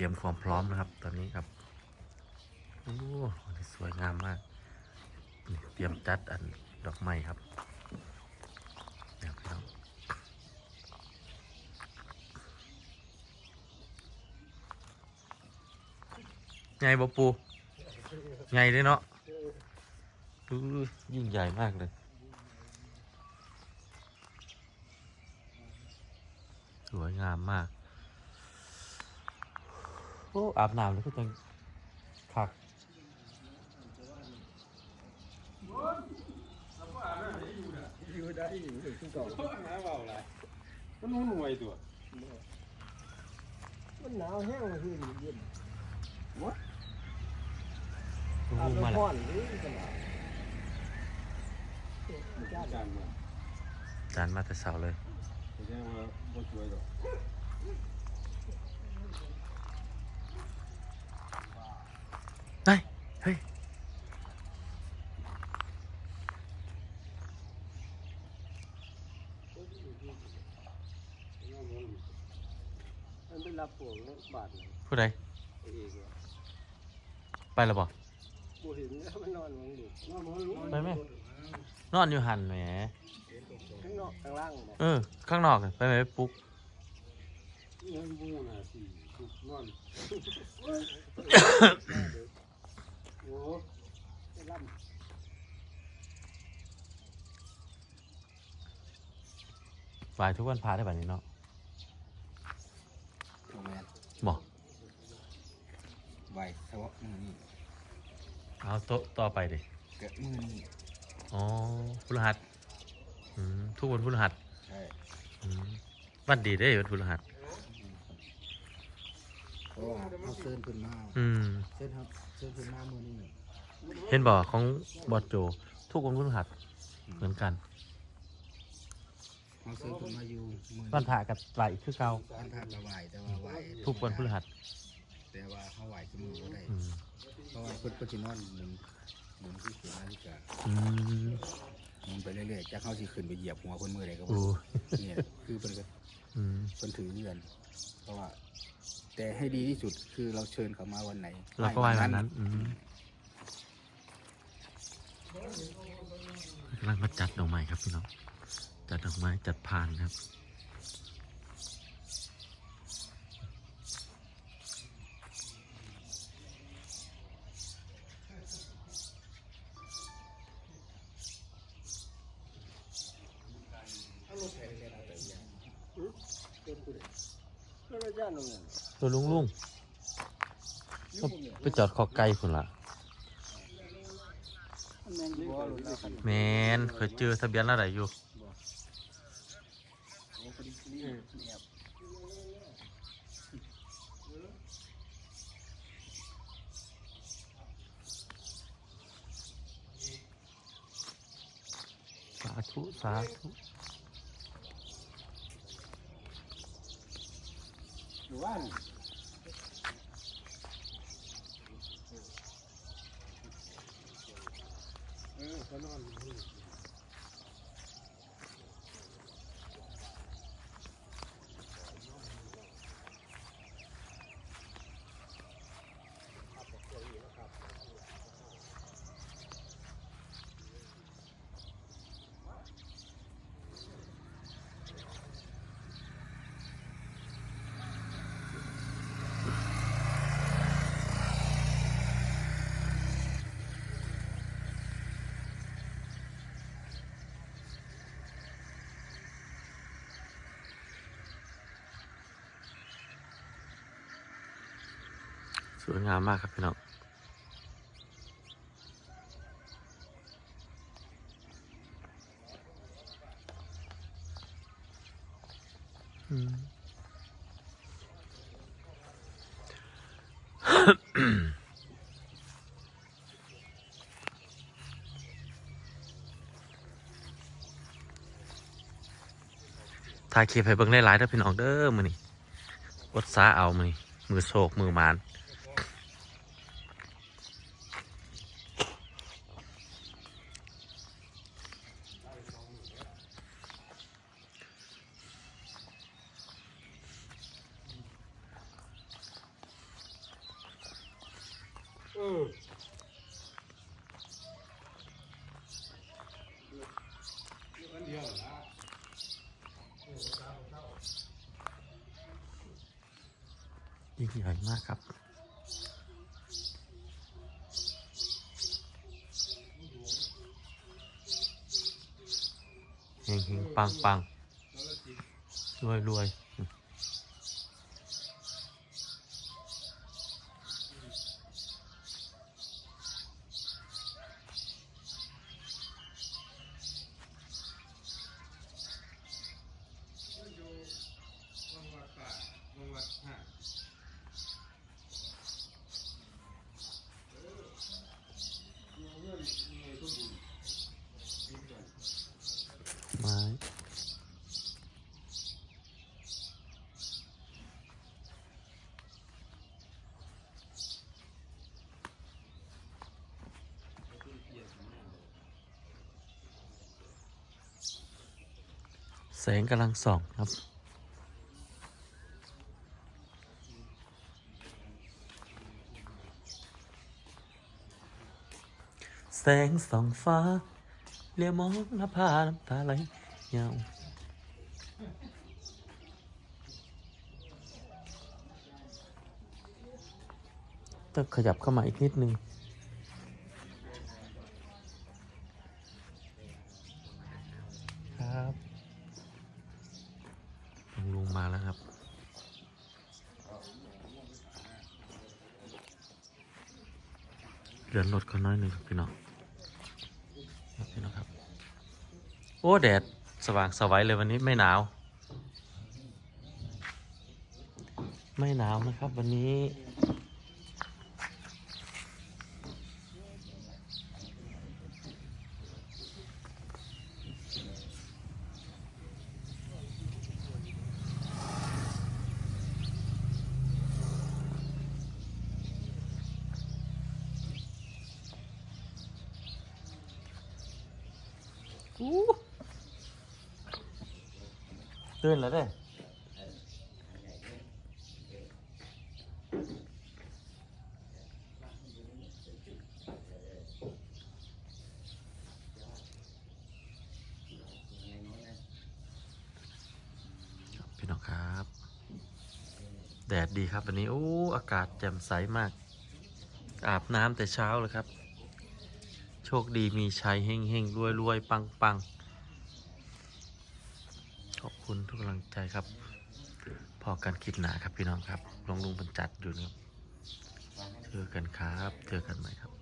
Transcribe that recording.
รียมความพร้อมนะครับ ตอนนี้ครับโอ้สวยงามมากเตรียมจัดอันดอกไม้ครับเดี๋ยวพี่น้องไงบปูไงเลยเนาะอู้ยิ่งใหญ่มากเลยสวยงามมาก โอ้อาบน้ำแล้วก็จังคักอยู่ได้อยู่ถึงที่เก่าหาเบาไรมันหุ่นหวยตัวมันหนาวแห้งเลยคือเย็นโอ้อาบมาน้ำแล้ร้วอนหรือขนาดจ้าจานมาจานมาแต่เสาเลยแสดงว่าบ่ช่วยดอก เฮ้ย เฮ้ย มันเป็นรับปวง บาดเลยผู้ใดไอ้เอกอะไปแล้วบ่ กูเห็นแล้วมันนอนมองดูไปไหม นอนอยู่หันแหมข้างนอกข้างล่างบอกเออ ข้างนอกน่ะไปไหมไปปลุ๊กเงินบูน่ะสิทุกนอนโอ้ไอ้ล่วายทุกวันพาได้แบบนี้เนาะ โรงแรม บอก ไหวเฉพาะมือนี่เอาโต๊ะต่อไปดิเกิดมือนี่อ๋อพฤหัสอืมทุกวันพฤหัสใช่อืมวันดีได้วันพฤหัสเพราะว่าเขาเซิร์นขึ้นมาอืม เซิร์นครับเซิร์นขึ้นมามือนี่เห็นบ่ของบอดโจ ทุกวันพฤหัสเหมือนกันเขาเซิร์นขึ้นมาอยู่มือวันพระกับไหลคือเก่าวันพระกระไหวแต่ว่าไหวทุกวันพฤหัส แต่ว่าเขาไหวขึ้นมือบ่ได้อืมเพราะว่าเพิ่นเพิ่นสินอนหมุนหมุนที่เขียนนาฬิกาอืมหมุนไปเรื่อยๆจากเขาสิขึ้นไปเหยียบหัวคนมือใดก็บ่โอ้รู้เนี่ยคือเพิ่นก็ อืมเพิ่นถือเงินเพราะว่า แต่ให้ดีที่สุดคือเราเชิญเขามาวันไหนเราก็ไหว้วันนั้นอืมกำลังมาจัดดอกไม้ครับพี่น้องจัดดอกไม้จัดพานครับ ตัวลุงลุงก็ไปจอดคอไก่คนละแมงบัวหลุดแล้วกันแมนเคยเจอทะเบียนอะไรอยู่โอ้พอดีนี่แอบสาธุ สาธุ หรือ ว่านเออเขานอนอยู่ สวยงามมากครับพี่น้องถ่ายคลิปให้เบิ่งหลายๆเด้อพี่น้องเด้อมื้อนี้อดสาเอามื้อนี้มือโศกมือหมาน ยิ่งใหญ่มากครับเฮงเฮงปังปังรวยรวย แสงกำลังส่องครับ แสงส่องฟ้าเลียมองหน้าผาน้ำตาไหลยาวต้องขยับเข้ามาอีกนิดนึง ครับลุงลุงมาแล้วครับ เหลือรถก็น้อยหนึ่งครับพี่น้องพี่น้องครับ โอ้แดดสว่างสวัยเลยวันนี้ไม่หนาว ไม่หนาวนะครับ วันนี้ ตื่นแล้วเด้พี่น้องครับ แดดดีครับวันนี้ โอ้ อากาศแจ่มใสมาก อาบน้ำแต่เช้าเลยครับ ชคดีมีชัยเฮงเฮงรวยรวยปังปังขอบคุณทุกกำลังใจครับ พอกันคลิปหนาครับพี่น้องครับลงลุงบรรจัดอยู่นะครับเจอกันครับ เจอกันใหม่ครับ